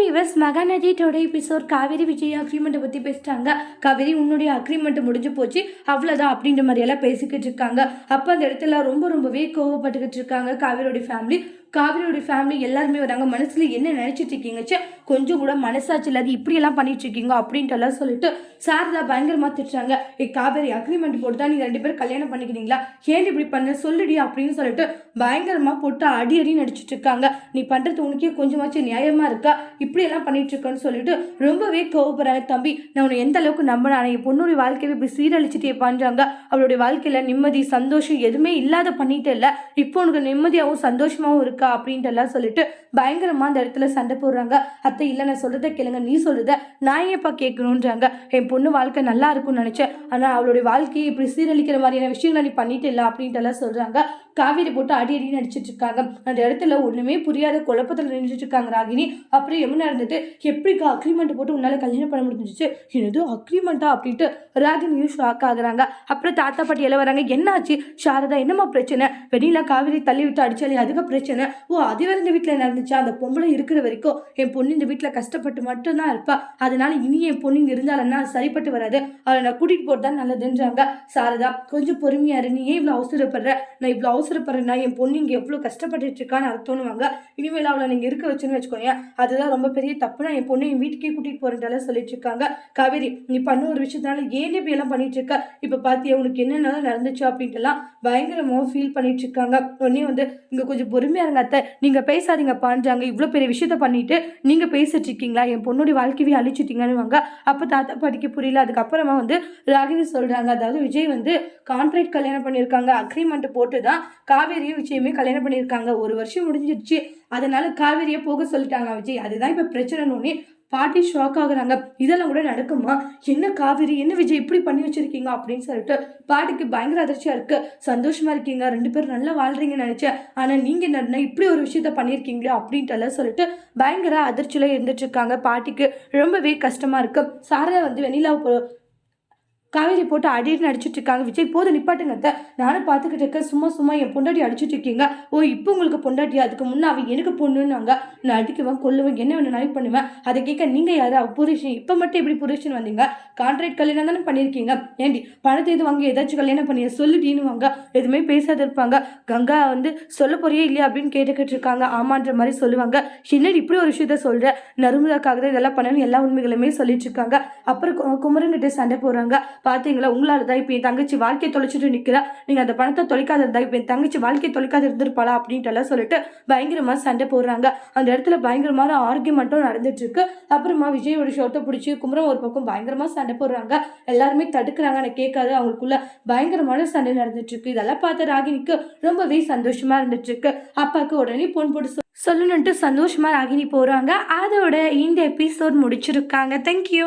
Viewers Mahanadi episode Kaveri Vijay அக்ரிமெண்ட்டை பற்றி பேசிட்டாங்க. காவேரி உன்னுடைய அக்ரிமெண்ட் முடிஞ்சு போச்சு. அவ்வளோதான் அப்படின்ற மாதிரியெல்லாம் பேசிக்கிட்டு இருக்காங்க. அப்போ அந்த இடத்துல ரொம்ப ரொம்பவே கோவப்பட்டுக்கிட்டு இருக்காங்க காவேரியோடைய ஃபேமிலி காவிரியோட ஃபேமிலி எல்லாருமே வராங்க. மனசில் என்ன நினச்சிட்டு இருக்கீங்கச்சா கொஞ்சம் கூட மனசாச்சு இல்லாத இப்படியெல்லாம் பண்ணிட்டு இருக்கீங்க அப்படின்ட்டு எல்லாம் சொல்லிட்டு சாரதா பயங்கரமாக திட்டுறாங்க. ஏ காவேரி அக்ரிமெண்ட் போட்டு தான் நீ ரெண்டு பேரும் கல்யாணம் பண்ணிக்கிறீங்களா? ஏன் இப்படி பண்ண? சொல்லுடி அப்படின்னு சொல்லிட்டு பயங்கரமாக போட்டு அடி அடி நடிச்சிட்டு இருக்காங்க நீ பண்ணுறது உனக்கே கொஞ்சமாச்சும் நியாயமாக இருக்கா? இப்படியெல்லாம் பண்ணிட்டு இருக்கேன்னு சொல்லிட்டு ரொம்பவே கோவப்படுறாங்க. தம்பி நான் உன்னை எந்த அளவுக்கு நம்பினானே என் பொண்ணுடைய வாழ்க்கையை இப்படி சீரழிச்சிட்டே பண்ணுறாங்க அவளுடைய வாழ்க்கையில் நிம்மதி சந்தோஷம் எதுவுமே இல்லாத பண்ணிட்டு இல்லை. இப்போ உனக்கு நிம்மதியாகவும் சந்தோஷமாகவும் இருக்கா? அப்படின்ட்டு எல்லாம் சொல்லிட்டு பயங்கரமா அந்த இடத்துல சண்டை போடுறாங்க. அத்தை இல்லை நான் சொல்கிறத கேளுங்க நீ சொல்கிறத நான் ஏன்ப்பா கேட்கணுன்றாங்க என் பொண்ணு வாழ்க்கை நல்லா இருக்கும்னு நினச்சேன். ஆனால் அவளுடைய வாழ்க்கையை இப்படி சீரழிக்கிற மாதிரியான விஷயங்களை நீ பண்ணிட்டு இல்லை அப்படின்ட்டு எல்லாம் காவேரி போட்டு அடி அடி நடிச்சிட்டு இருக்காங்க. அந்த இடத்துல ஒன்றுமே புரியாத குழப்பத்தில் நின்றுட்டு இருக்காங்க ராகினி. அப்புறம் எம்னா இருந்துட்டு எப்படிக்கா அக்ரிமெண்ட் போட்டு உன்னால் கல்யாணம் பண்ண முடிஞ்சிச்சு? என்னது அக்ரிமெண்ட்டா அப்படின்ட்டு ராகினியும் ஷாக் ஆகுறாங்க. அப்புறம் தாத்தா பாட்டி எல்லாம் வராங்க. என்னாச்சு? சாரதா என்னம்மா பிரச்சனை? வெளியில் காவேரி தள்ளி விட்டு அடிச்சாலே அதுக்கு பிரச்சனை. ஓ அது வேற இந்த வீட்டில் நடந்துச்சா? அந்த பொம்பளை இருக்கிற வரைக்கும் என் பொண்ணு இந்த வீட்டில் கஷ்டப்பட்டு மட்டும்தான் இருப்பா. அதனால இனி என் பொண்ணு இருந்தாலன்னா சரிப்பட்டு வராது. அவளை நான் கூட்டிட்டு போறது தான் நல்லதுன்றாங்க. சாரதா கொஞ்சம் பொறுமையா இரு. நீ ஏன் இவ்வளோ அவசரப்படுற? நான் இவ்வளோ அவசரப்படுறேன்னா என் பொண்ணு இங்கே எவ்வளோ கஷ்டப்பட்டுட்டு இருக்கான்னு அர்த்தம்னுவாங்க. இனிமேல் அவளை நீங்கள் இருக்க வச்சுன்னு வச்சுக்கோங்க. அதுதான் ரொம்ப பெரிய தப்பு நான் என் பொண்ணு என் வீட்டுக்கே கூட்டிட்டு போறேன்றால சொல்லிட்டு இருக்காங்க. காவேரி நீ பண்ண ஒரு விஷயத்தினால ஏன் இப்படி எல்லாம் பண்ணிட்டு இருக்க? இப்போ பார்த்தியா உனக்கு என்னென்னலாம் நடந்துச்சு அப்படின்ட்டுலாம் பயங்கரமாக ஃபீல் பண்ணிட்டு இருக்காங்க. உடனே வந்து இங்கே கொஞ்சம் பொறுமையா இருங்க அத்தை. நீங்க பேசாதீங்க பாஞ்சாங்க. இவ்வளோ பெரிய விஷயத்த பண்ணிட்டு நீங்க பேசிட்டு இருக்கீங்களா என் பொண்ணுடைய வாழ்க்கையை அழிச்சிட்டீங்கன்னு வாங்க அப்போ தாத்தா பாட்டிக்கு புரியல. அதுக்கப்புறமா வந்து ராகினி சொல்றாங்க. அதாவது விஜய் வந்து கான்ட்ராக்ட் கல்யாணம் பண்ணியிருக்காங்க. அக்ரிமெண்ட் போட்டு தான் காவேரியும் விஜயுமே கல்யாணம் பண்ணியிருக்காங்க. ஒரு வருஷம் முடிஞ்சிருச்சு. அதனால காவேரியை போக சொல்லிட்டாங்க விஜய். அதுதான் இப்போ பிரச்சனைன்னு பாட்டி ஷாக் ஆகுறாங்க. இதெல்லாம் கூட நடக்குமா? என்ன காவேரி என்ன விஜய் இப்படி பண்ணி வச்சிருக்கீங்க? அப்படின்னு சொல்லிட்டு பாட்டிக்கு பயங்கர அதிர்ச்சியாக இருக்கு. சந்தோஷமா இருக்கீங்க. ரெண்டு பேரும் நல்லா வாழ்றீங்கன்னு நினைச்சேன். ஆனால் நீங்க என்ன இப்படி ஒரு விஷயத்த பண்ணியிருக்கீங்களே அப்படின்ட்டு எல்லாம் சொல்லிட்டு பயங்கர அதிர்ச்சியில இருந்துட்டு இருக்காங்க பாட்டிக்கு. ரொம்பவே கஷ்டமா இருக்கு. சாரதா வந்து வெண்ணிலா போ- காவேரி போட்டு அடின்னு அடிச்சுட்டு இருக்காங்க. விஜய் போது நிப்பாட்டுங்க அத்தை. நானும் பார்த்துக்கிட்டு இருக்கேன். சும்மா சும்மா என் பொண்டாட்டி அடிச்சிட்டு இருக்கீங்க. ஓ இப்போ உங்களுக்கு பொண்டாட்டி? அதுக்கு முன்னே அவன் எனக்கு பொண்ணுன்னாங்க. நான் அடிக்குவேன் கொல்லுவேன் என்ன வேணும் பண்ணுவேன். அதை கேட்க நீங்கள் யாரு? புரிஷன் புருஷன். இப்போ மட்டும் எப்படி புருஷன் வந்தீங்க? கான்ட்ராக்ட் கல்யாணம் தானே பண்ணியிருக்கீங்க? ஏண்டி பணத்தை எது வாங்க ஏதாச்சும் கல்யாணம் பண்ணிய? சொல்லிட்டீன்னு வாங்க எதுவுமே பேசாத இருப்பாங்க. கங்கா வந்து சொல்ல போறியே இல்லையா அப்படின்னு கேட்டுக்கிட்டு இருக்காங்க. ஆமான்ற மாதிரி சொல்லுவாங்க. என்னடி இப்படி ஒரு விஷயத்த சொல்ற? நறுமுதாக்காக தான் இதெல்லாம் பண்ணணும் எல்லா உண்மைகளுமே சொல்லிட்டு இருக்காங்க. அப்புறம் கு- குமரன்கிட்ட சண்டை போடுறாங்க. பார்த்தீங்களா உங்களால் தான் இப்போ என் தங்கச்சி வாழ்க்கையை தொலைச்சிட்டு நிற்கிறா நீங்கள் அந்த பணத்தை தொலைக்காத இருந்தா இப்போ என் தங்கச்சி வாழ்க்கையை தொலைக்காத இருந்திருப்பாளா அப்படின்ட்டுலாம் சொல்லிட்டு பயங்கரமாக சண்டை போடுறாங்க. அந்த இடத்துல பயங்கரமான ஆர்கியூமெண்ட்டும் நடந்துட்டு இருக்கு அப்புறமா விஜயோட ஷர்ட்டை பிடிச்சி குமரம் ஒரு பக்கம் பயங்கரமாக சண்டை போடுறாங்க. எல்லாருமே தடுக்கிறாங்க நான் கேட்காது அவங்களுக்குள்ள பயங்கரமான சண்டை நடந்துட்டு இருக்கு இதெல்லாம் பார்த்த ராகினிக்கு ரொம்பவே சந்தோஷமா இருந்துட்டு இருக்கு அப்பாவுக்கு உடனே போன் போட்டு சொல்லணுன்ட்டு சந்தோஷமா ராகினி போகிறாங்க அதோட இந்த எபிசோட் முடிச்சிருக்காங்க. தேங்க்யூ